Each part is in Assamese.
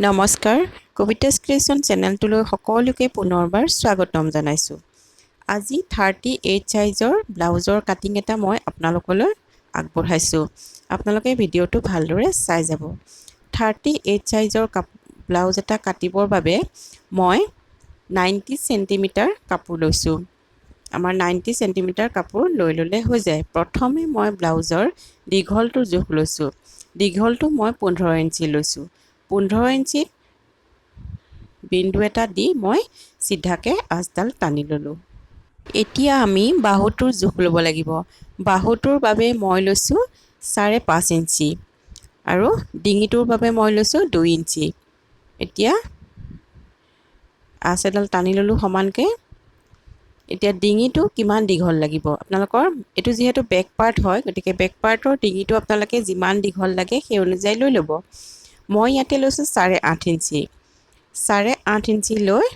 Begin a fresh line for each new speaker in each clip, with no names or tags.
নমস্কাৰ। কবিতাছ ক্ৰিয়েশ্যন চেনেলটোলৈ সকলোকে পুনৰবাৰ স্বাগতম জনাইছোঁ। আজি থাৰ্টি এইট চাইজৰ ব্লাউজৰ কাটিং এটা মই আপোনালোকলৈ আগবঢ়াইছোঁ। আপোনালোকে ভিডিঅ'টো ভালদৰে চাই যাব। থাৰ্টি এইট চাইজৰ কাপ ব্লাউজ এটা কাটিবৰ বাবে মই নাইণ্টি চেণ্টিমিটাৰ কাপোৰ লৈছোঁ। আমাৰ নাইণ্টি চেণ্টিমিটাৰ কাপোৰ লৈ ল'লে হৈ যায়। প্ৰথমে মই ব্লাউজৰ দীঘলটোৰ জোখ লৈছোঁ। দীঘলটো মই পোন্ধৰ ইঞ্চি লৈছোঁ। পোন্ধৰ ইঞ্চিত বিন্দু এটা দি মই চিধাকৈ আঁচডাল টানি ল'লোঁ। এতিয়া আমি বাহুটোৰ জোখ ল'ব লাগিব। বাহুটোৰ বাবে মই লৈছোঁ চাৰে পাঁচ ইঞ্চি আৰু ডিঙিটোৰ বাবে মই লৈছোঁ দুই ইঞ্চি। এতিয়া আঁচ এডাল টানি ল'লোঁ সমানকৈ। এতিয়া ডিঙিটো কিমান দীঘল লাগিব? আপোনালোকৰ এইটো যিহেতু বেক পাৰ্ট হয় গতিকে বেক পাৰ্টৰ ডিঙিটো আপোনালোকে যিমান দীঘল লাগে সেই অনুযায়ী লৈ ল'ব। মই ইয়াতে লৈছোঁ চাৰে আঠ ইঞ্চি। চাৰে আঠ ইঞ্চি লৈ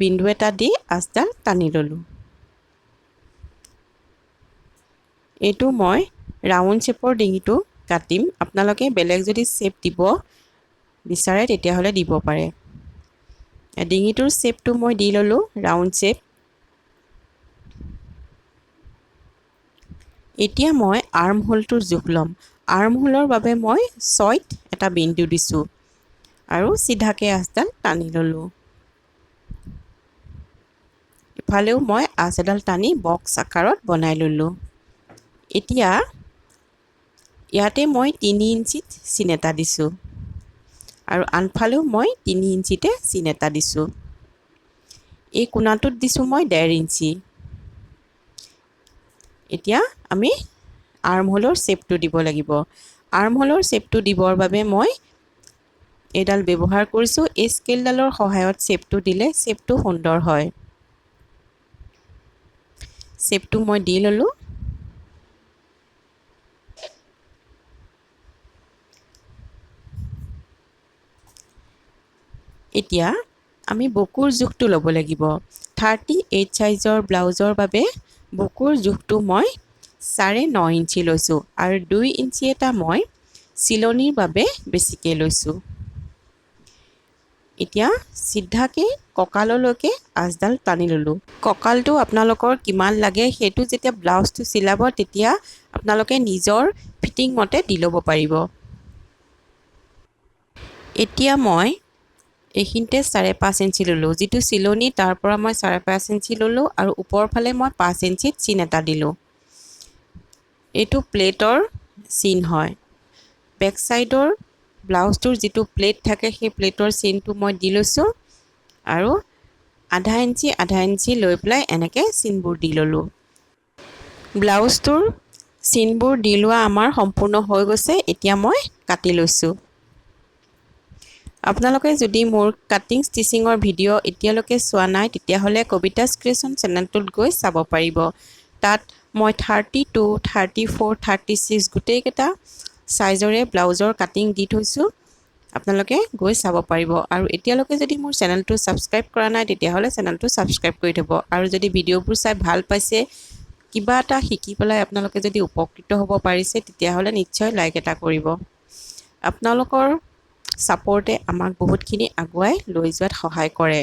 বিন্দু এটা দি আঁচডাল টানি ল'লোঁ। এইটো মই ৰাউণ্ড শ্বেপৰ ডিঙিটো কাটিম। আপোনালোকে বেলেগ যদি শ্বেপ দিব বিচাৰে, তেতিয়াহ'লে দিব পাৰে। ডিঙিটোৰ শ্বেপটো মই দি ল'লোঁ, ৰাউণ্ড শ্বেপ। এতিয়া মই আৰ্ম হোলটোৰ জোখ ল'ম। আৰ্ম হোলৰ বাবে মই ছয়ত এটা বিন্দু দিছোঁ আৰু চিধাকৈ আঁচডাল টানি ল'লোঁ। ইফালেও মই আঁচ এডাল টানি বক্স আকাৰত বনাই ল'লোঁ। এতিয়া ইয়াতে মই তিনি ইঞ্চিত চিন এটা দিছোঁ আৰু আনফালেও মই তিনি ইঞ্চিতে চিন এটা দিছোঁ। এই কোণাটোত দিছোঁ মই ডেৰ ইঞ্চি। এতিয়া আমি আৰ্মহোলৰ শ্বেপটো দিব লাগিব। আৰ্মহোলৰ শ্বেপটো দিবৰ বাবে মই এইডাল ব্যৱহাৰ কৰিছোঁ। এই স্কেলডালৰ সহায়ত শ্বেপটো দিলে শ্বেপটো সুন্দৰ হয়। শ্বেপটো মই দি ল'লোঁ। এতিয়া আমি বুকুৰ জোখটো ল'ব লাগিব। থাৰ্টি এইট চাইজৰ ব্লাউজৰ বাবে বুকুৰ জোখটো মই চাৰে ন ইঞ্চি লৈছোঁ। আৰু দুই ইঞ্চি এটা মই চিলনিৰ বাবে বেছিকৈ লৈছোঁ। এতিয়া চিধাকৈ কঁকাললৈকে আঁচডাল টানি ল'লোঁ। কঁকালটো আপোনালোকৰ কিমান লাগে সেইটো যেতিয়া ব্লাউজটো চিলাব তেতিয়া আপোনালোকে নিজৰ ফিটিং মতে দি ল'ব পাৰিব। এতিয়া মই এইখিনিতে চাৰে পাঁচ ইঞ্চি ল'লোঁ। যিটো চিলনি তাৰ পৰা মই চাৰে পাঁচ ইঞ্চি ল'লোঁ আৰু ওপৰৰ ফালে মই পাঁচ ইঞ্চিত চিন এটা দিলোঁ। এইটো প্লেটৰ চিন হয়। বেক চাইডৰ ব্লাউজটোৰ যিটো প্লেট থাকে সেই প্লেটৰ চিনটো মই দি লৈছোঁ আৰু আধা ইঞ্চি আধা ইঞ্চি লৈ পেলাই এনেকৈ চিনবোৰ দি ল'লোঁ। ব্লাউজটোৰ চিনবোৰ দি লোৱা আমাৰ সম্পূৰ্ণ হৈ গৈছে এতিয়া মই কাটি লৈছোঁ। আপোনালোকে যদি মোৰ কাটিং ষ্টিচিঙৰ ভিডিঅ' এতিয়ালৈকে চোৱা নাই তেতিয়াহ'লে কবিতাছ ক্ৰিয়েশ্যন চেনেলটোত গৈ চাব পাৰিব। তাত মই thirty two thirty four thirty six গোটেইকেইটা চাইজৰে ব্লাউজৰ কাটিং দি থৈছোঁ। আপোনালোকে গৈ চাব পাৰিব। আৰু এতিয়ালৈকে যদি মোৰ চেনেলটো ছাবস্ক্ৰাইব কৰা নাই তেতিয়াহ'লে চেনেলটো ছাবস্ক্ৰাইব কৰি থ'ব। আৰু যদি ভিডিঅ'বোৰ চাই ভাল পাইছে কিবা এটা শিকি পেলাই আপোনালোকে যদি উপকৃত হ'ব পাৰিছে তেতিয়াহ'লে নিশ্চয় লাইক এটা কৰিব। আপোনালোকৰ ছাপৰ্টে আমাক বহুতখিনি আগুৱাই লৈ যোৱাত সহায় কৰে।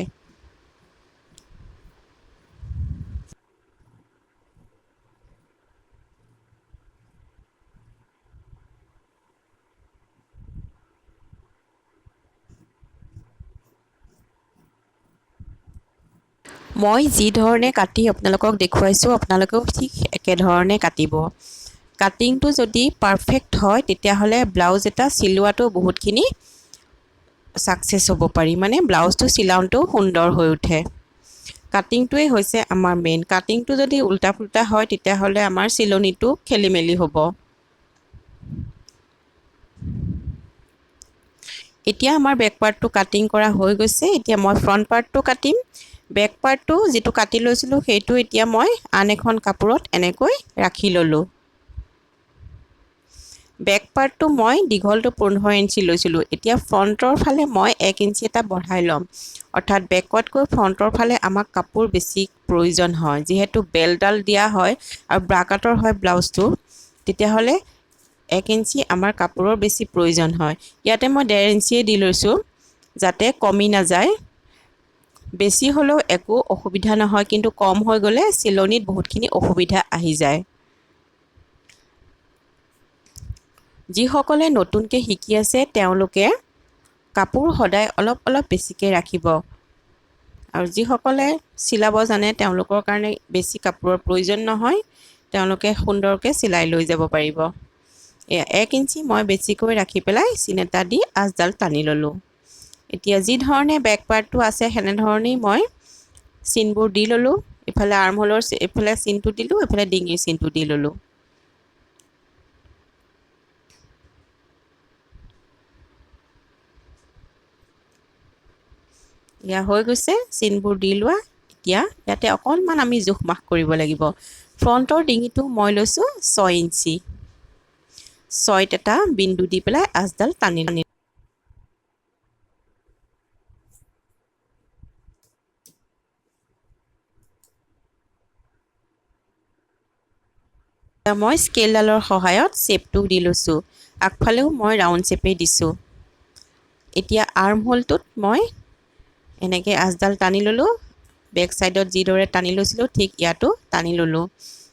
মই যি ধৰণে কাটি আপোনালোকক দেখুৱাইছোঁ আপোনালোকেও ঠিক একেধৰণে কাটিব। কাটিংটো যদি পাৰফেক্ট হয় তেতিয়াহ'লে ব্লাউজ এটা চিলোৱাটো বহুতখিনি ছাকচেছ হ'ব পাৰি। মানে ব্লাউজটো চিলাওঁতেও সুন্দৰ হৈ উঠে। কাটিংটোৱে হৈছে আমাৰ মেইন কাটিংটো যদি উল্টা পুল্টা হয় তেতিয়াহ'লে আমাৰ চিলনিটো খেলি মেলি হ'ব। এতিয়া আমাৰ বেক পাৰ্টটো কাটিং কৰা হৈ গৈছে। এতিয়া মই ফ্ৰণ্ট পাৰ্টটো কাটিম বেক পাৰ্টটো যিটো কাটি লৈছিলোঁ সেইটো এতিয়া মই আন এখন কাপোৰত এনেকৈ ৰাখি ল'লোঁ। বেক পাৰ্টটো মই দীঘলটো পোন্ধৰ ইঞ্চি লৈছিলোঁ। এতিয়া ফ্ৰণ্টৰ ফালে মই এক ইঞ্চি এটা বঢ়াই ল'ম। অৰ্থাৎ বেকতকৈ ফ্ৰণ্টৰ ফালে আমাক কাপোৰ বেছি প্ৰয়োজন হয়। যিহেতু বেলডাল দিয়া হয় আৰু ব্ৰাকাটৰ হয় ব্লাউজটো তেতিয়াহ'লে এক ইঞ্চি আমাৰ কাপোৰৰ বেছি প্ৰয়োজন হয়। ইয়াতে মই ডেৰ ইঞ্চিয়ে দি লৈছোঁ যাতে কমি নাযায়। বেছি হ'লেও একো অসুবিধা নহয় কিন্তু কম হৈ গ'লে চিলনিত বহুতখিনি অসুবিধা আহি যায়। যিসকলে নতুনকৈ শিকি আছে তেওঁলোকে কাপোৰ সদায় অলপ অলপ বেছিকৈ ৰাখিব। আৰু যিসকলে চিলাব জানে তেওঁলোকৰ কাৰণে বেছি কাপোৰৰ প্ৰয়োজন নহয় তেওঁলোকে সুন্দৰকৈ চিলাই লৈ যাব পাৰিব। এক ইঞ্চি মই বেছিকৈ ৰাখি পেলাই চিন এটা দি আঁচডাল টানি ল'লোঁ। এতিয়া যি ধৰণে বেক পাৰ্টটো আছে সেনেধৰণেই মই চিনবোৰ দি ল'লোঁ। ইফালে আৰ্মহোলৰ এইফালে চিনটো দিলোঁ এইফালে ডিঙিৰ চিনটো দি ল'লোঁ। এয়া হৈ গৈছে চিনবোৰ দি লোৱা। এতিয়া ইয়াতে অকণমান আমি জোখ মাখ কৰিব লাগিব। ফ্ৰণ্টৰ ডিঙিটো মই লৈছোঁ ছয় ইঞ্চি। ছয়ত এটা বিন্দু দি পেলাই আঁচডাল টানি টানি মই স্কেলডালৰ সহায়ত শ্বেপটো দি লৈছোঁ। আগফালেও মই ৰাউণ্ড শ্বেপেই দিছোঁ। এতিয়া আৰ্ম হোলটোত মই এনেকৈ আঁচডাল টানি ল'লোঁ। বেক ছাইডত যিদৰে টানি লৈছিলোঁ ঠিক ইয়াতো টানি ল'লোঁ।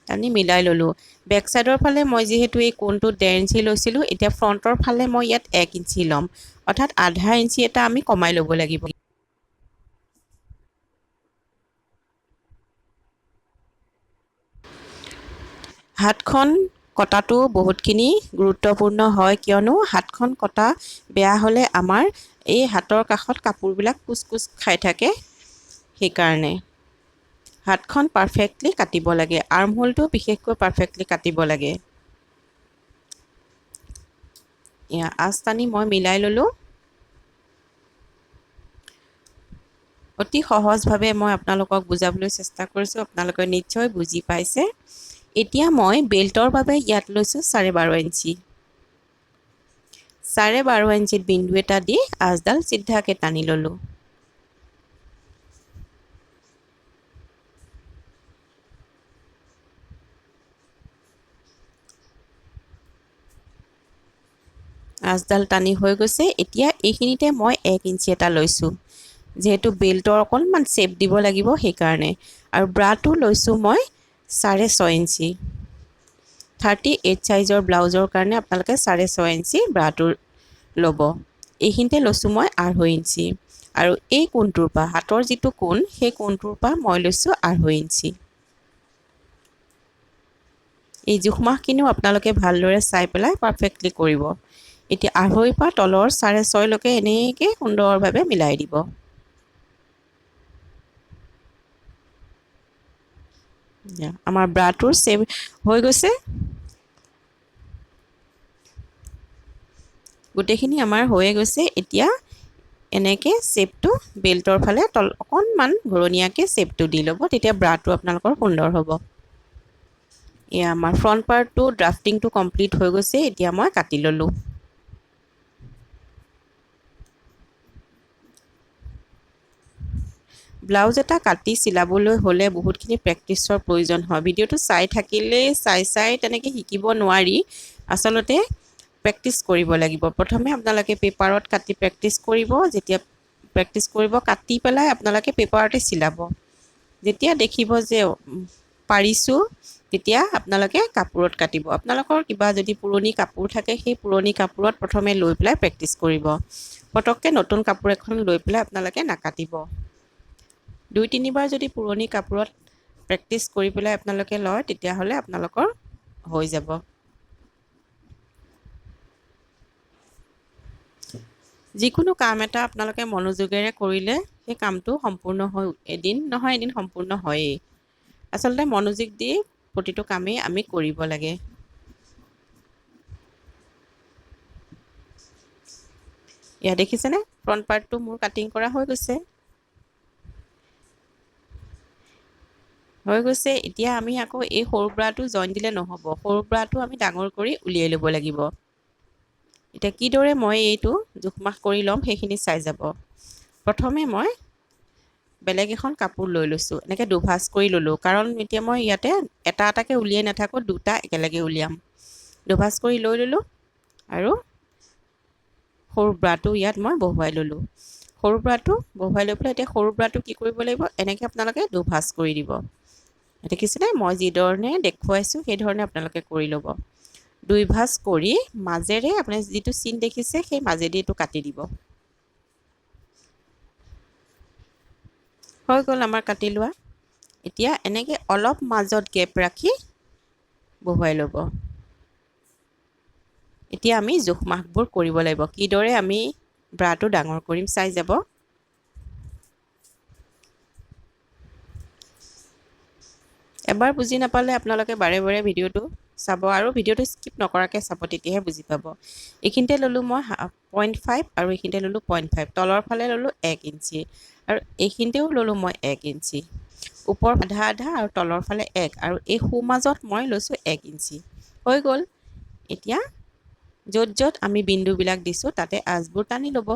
টানি মিলাই ল'লোঁ। বেক ছাইডৰ ফালে মই যিহেতু এই কোণটো ডেৰ ইঞ্চি লৈছিলোঁ এতিয়া ফ্ৰণ্টৰ ফালে মই ইয়াত এক ইঞ্চি ল'ম। অৰ্থাৎ আধা ইঞ্চি এটা আমি কমাই ল'ব লাগিব। হাতখন কটাটো বহুতখিনি গুৰুত্বপূৰ্ণ হয় কিয়নো হাতখন কটা বেয়া হ'লে আমাৰ এই হাতৰ কাষত কাপোৰবিলাক কোচ কোচ খাই থাকে। সেইকাৰণে। হাতখন পাৰফেক্টলি কাটিব লাগে আৰ্মহোলটো বিশেষকৈ পাৰফেক্টলি কাটিব লাগে। এয়া, আঁচ টানি মই মিলাই ল'লোঁ। অতি সহজভাৱে মই আপোনালোকক বুজাবলৈ চেষ্টা কৰিছোঁ, আপোনালোকে নিশ্চয় বুজি পাইছে। এতিয়া মই বেল্টৰ বাবে ইয়াত লৈছোঁ চাৰে বাৰ ইঞ্চি। চাৰে বাৰ ইঞ্চিত বিন্দু এটা দি আঁচডাল চিধাকৈ টানি ল'লোঁ। আঁচডাল টানি হৈ গৈছে। এতিয়া এইখিনিতে মই এক ইঞ্চি এটা লৈছোঁ। যিহেতু বেল্টৰ অকণমান শ্বেপ দিব লাগিব সেইকাৰণে। আৰু ব্ৰাটো লৈছোঁ মই চাৰে ছয় ইঞ্চি। থাৰ্টি এইট চাইজৰ ব্লাউজৰ কাৰণে আপোনালোকে চাৰে ছয় ইঞ্চি ব্ৰাটো ল'ব। এইখিনিতে লৈছোঁ মই আঢ়ৈ ইঞ্চি। আৰু এই কোণটোৰ পৰা? হাতৰ যিটো কোণ, সেই কোণটোৰ পৰা মই লৈছোঁ আঢ়ৈ ইঞ্চি। এই জোখমাখখিনিও আপোনালোকে ভালদৰে চাই পেলাই পাৰফেক্টলি কৰিব। এতিয়া আঢ়ৈৰ পৰা তলৰ চাৰে ছয়লৈকে এনেকৈ সুন্দৰভাৱে মিলাই দিব। আমাৰ ব্ৰাটোৰ চেভ হৈ গৈছে। গোটেইখিনি আমাৰ হৈয়ে গৈছে। এতিয়া এনেকৈ চেপটো বেল্টৰ ফালে তল অকণমান ঘূৰণীয়াকৈ চেপটো দি ল'ব, তেতিয়া ব্ৰাটো আপোনালোকৰ সুন্দৰ হ'ব। এয়া, আমাৰ ফ্ৰণ্ট পাৰ্টটো ড্ৰাফটিংটো কমপ্লিট হৈ গৈছে। এতিয়া মই কাটি ল'লোঁ। ব্লাউজ এটা কাটি চিলাবলৈ হ'লে বহুতখিনি প্ৰেক্টিছৰ প্ৰয়োজন হয়। ভিডিঅ'টো চাই থাকিলেই চাই চাই তেনেকৈ শিকিব নোৱাৰি। আচলতে প্ৰেক্টিছ কৰিব লাগিব। প্ৰথমে আপোনালোকে পেপাৰত কাটি প্ৰেক্টিছ কৰিব। যেতিয়া প্ৰেক্টিছ কৰিব কাটি পেলাই আপোনালোকে পেপাৰতে চিলাব। যেতিয়া দেখিব যে পাৰিছোঁ তেতিয়া আপোনালোকে কাপোৰত কাটিব। আপোনালোকৰ কিবা যদি পুৰণি কাপোৰ থাকে সেই পুৰণি কাপোৰত প্ৰথমে লৈ পেলাই প্ৰেক্টিছ কৰিব। পটককৈ নতুন কাপোৰ এখন লৈ পেলাই আপোনালোকে নাকাটিব। দুই তিনিবাৰ যদি পুৰণি কাপোৰত প্ৰেক্টিছ কৰি পেলাই আপোনালোকে লয় তেতিয়াহ'লে আপোনালোকৰ হৈ যাব। যিকোনো কাম এটা আপোনালোকে মনোযোগেৰে কৰিলে সেই কামটো সম্পূৰ্ণ হৈ এদিন নহয় এদিন সম্পূৰ্ণ হয়েই। আচলতে মনোযোগ দি প্ৰতিটো কামেই আমি কৰিব লাগে। ইয়াত দেখিছেনে? ফ্ৰণ্ট পাৰ্টটো মোৰ কাটিং কৰা হৈ গৈছে। হৈ গৈছে এতিয়া আমি আকৌ এই সৰু ব্ৰাটো জইন দিলে নহ'ব। সৰু ব্ৰাটো আমি ডাঙৰ কৰি উলিয়াই ল'ব লাগিব। এতিয়া কিদৰে মই এইটো জোখমাখ কৰি ল'ম সেইখিনি চাই যাব। প্ৰথমে মই বেলেগ এখন কাপোৰ লৈ লৈছোঁ এনেকৈ দুভাজ কৰি ল'লোঁ। কাৰণ এতিয়া মই ইয়াতে এটা এটাকৈ উলিয়াই নাথাকোঁ দুটা একেলগে উলিয়াম। দুভাজ কৰি লৈ ল'লোঁ আৰু সৰু ব্ৰাটো ইয়াত মই বহুৱাই ল'লোঁ। সৰু ব্ৰাটো বহুৱাই লৈ পেলাই এতিয়া সৰু ব্ৰাটো কি কৰিব লাগিব এনেকৈ আপোনালোকে দুভাজ কৰি দিব। দেখিছেনে মই যিধৰণে দেখুৱাইছোঁ সেইধৰণে আপোনালোকে কৰি ল'ব। দুই ভাজ কৰি মাজেৰে আপুনি যিটো চিন দেখিছে সেই মাজেদি এইটো কাটি দিব। হৈ গ'ল আমাৰ কাটি লোৱা। এতিয়া এনেকৈ অলপ মাজত গেপ ৰাখি বহুৱাই ল'ব। এতিয়া আমি জোখ মাখবোৰ কৰিব লাগিব। কিদৰে আমি ব্ৰাটো ডাঙৰ কৰিম চাই যাব। এবাৰ বুজি নাপালে আপোনালোকে বাৰে বাৰে ভিডিঅ'টো চাব আৰু ভিডিঅ'টো স্কিপ নকৰাকৈ চাব তেতিয়াহে বুজি পাব। এইখিনিতে ল'লোঁ মই পইণ্ট ফাইভ আৰু এইখিনিতে ল'লোঁ পইণ্ট ফাইভ তলৰ ফালে ল'লোঁ এক ইঞ্চি আৰু এইখিনিতেও ল'লোঁ মই এক ইঞ্চি। ওপৰ আধা আধা আৰু তলৰ ফালে এক আৰু এই সোঁমাজত মই লৈছোঁ এক ইঞ্চি। হৈ গ'ল। এতিয়া য'ত য'ত আমি বিন্দুবিলাক দিছোঁ তাতে আঁচবোৰ টানি ল'ব।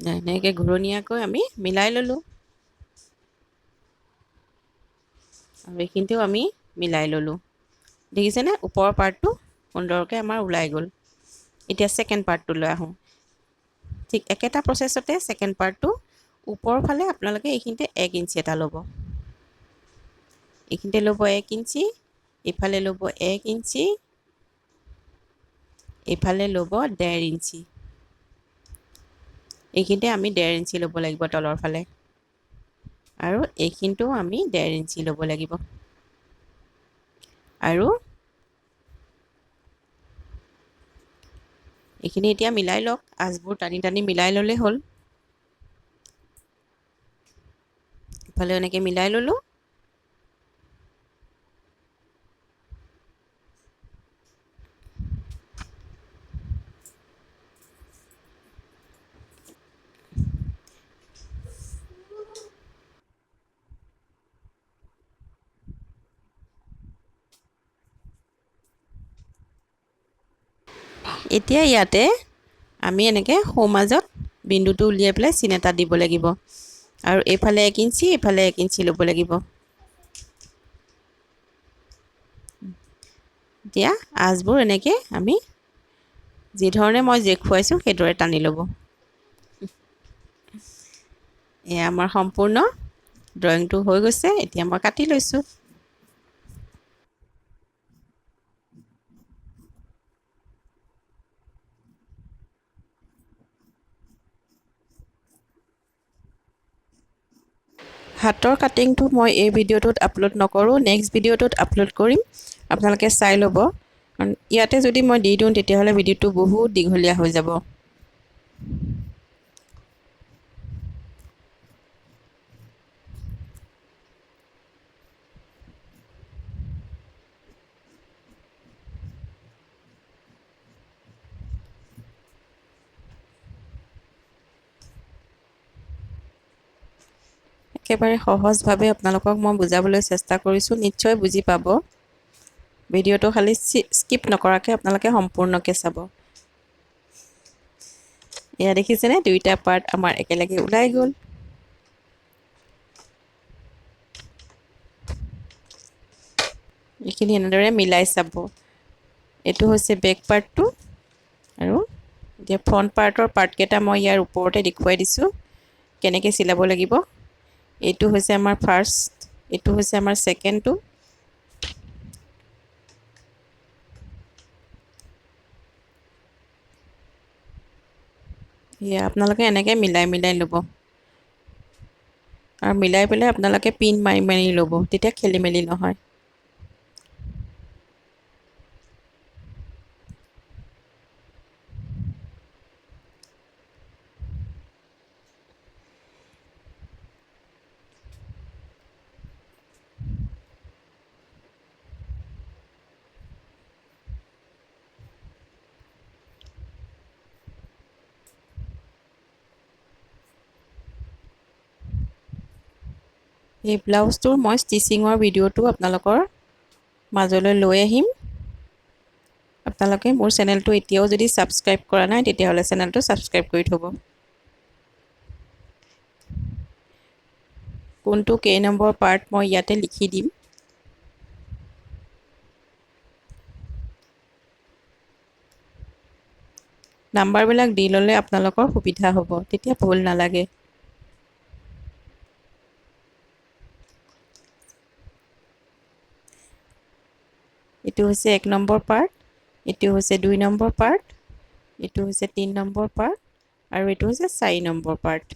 এনেকৈ ঘূৰণীয়াকৈ আমি মিলাই ল'লোঁ। আৰু এইখিনিতেও আমি মিলাই ল'লোঁ। দেখিছেনে ওপৰৰ পাৰ্টটো সুন্দৰকৈ আমাৰ ওলাই গ'ল। এতিয়া ছেকেণ্ড পাৰ্টটোলৈ আহোঁ। ঠিক একেটা প্ৰচেছতে ছেকেণ্ড পাৰ্টটো ওপৰৰ ফালে আপোনালোকে এইখিনিতে এক ইঞ্চি এটা ল'ব। এইখিনিতে ল'ব এক ইঞ্চি এইফালে ল'ব এক ইঞ্চি এইফালে ল'ব ডেৰ ইঞ্চি। এইখিনিতে আমি ডেৰ ইঞ্চি ল'ব লাগিব তলৰ ফালে। আৰু এইখিনিতো আমি ডেৰ ইঞ্চি ল'ব লাগিব। আৰু এইখিনি এতিয়া মিলাই লওক, আঁচবোৰ টানি টানি মিলাই ল'লেই হ'ল। ইফালে এনেকৈ মিলাই ল'লোঁ। এতিয়া ইয়াতে আমি এনেকৈ সোঁ মাজত বিন্দুটো উলিয়াই পেলাই চিন এটা দিব লাগিব। আৰু এইফালে এক ইঞ্চি এইফালে এক ইঞ্চি ল'ব লাগিব। এতিয়া আঁচবোৰ এনেকৈ আমি যিধৰণে মই দেখুৱাইছোঁ সেইদৰে টানি ল'ব। এয়া আমাৰ সম্পূৰ্ণ ড্ৰয়িংটো হৈ গৈছে এতিয়া মই কাটি লৈছোঁ। হাতৰ কাটিংটো মই এই ভিডিঅ'টোত আপলোড নকৰোঁ নেক্সট ভিডিঅ'টোত আপলোড কৰিম আপোনালোকে চাই ল'ব। কাৰণ ইয়াতে যদি মই দি দিওঁ তেতিয়াহ'লে ভিডিঅ'টো বহুত দীঘলীয়া হৈ যাব। একেবাৰে সহজভাৱে আপোনালোকক মই বুজাবলৈ চেষ্টা কৰিছোঁ নিশ্চয় বুজি পাব। ভিডিঅ'টো খালী স্কিপ নকৰাকৈ আপোনালোকে সম্পূৰ্ণকৈ চাব। এয়া দেখিছেনে? দুইটা পাৰ্ট আমাৰ একেলগে ওলাই গ'ল। এইখিনি এনেদৰে মিলাই চাব। এইটো হৈছে বেক পাৰ্টটো আৰু এতিয়া ফ্ৰণ্ট পাৰ্টৰ পাৰ্টকেইটা মই ইয়াৰ ওপৰতে দেখুৱাই দিছোঁ। কেনেকৈ চিলাব লাগিব? এইটো হৈছে আমাৰ ফাৰ্ষ্ট এইটো হৈছে আমাৰ ছেকেণ্ডটো এয়া আপোনালোকে এনেকৈ মিলাই মিলাই ল'ব। আৰু মিলাই পেলাই আপোনালোকে পিন মাৰি মাৰি ল'ব তেতিয়া খেলি মেলি নহয়। এই ব্লাউজটোৰ মই ষ্টিচিঙৰ ভিডিঅ'টো আপোনালোকৰ মাজলৈ লৈ আহিম। আপোনালোকে মোৰ চেনেলটো এতিয়াও যদি ছাবস্ক্ৰাইব কৰা নাই তেতিয়াহ'লে চেনেলটো ছাবস্ক্ৰাইব কৰি থ'ব। কোনটো কেই নম্বৰ পাৰ্ট মই ইয়াতে লিখি দিম। নাম্বাৰবিলাক দি ল'লে আপোনালোকৰ সুবিধা হ'ব তেতিয়া ভুল নালাগে। এইটো হৈছে এক নম্বৰ পাৰ্ট এইটো হৈছে দুই নম্বৰ পাৰ্ট এইটো হৈছে তিনি নম্বৰ পাৰ্ট আৰু এইটো হৈছে চাৰি নম্বৰ পাৰ্ট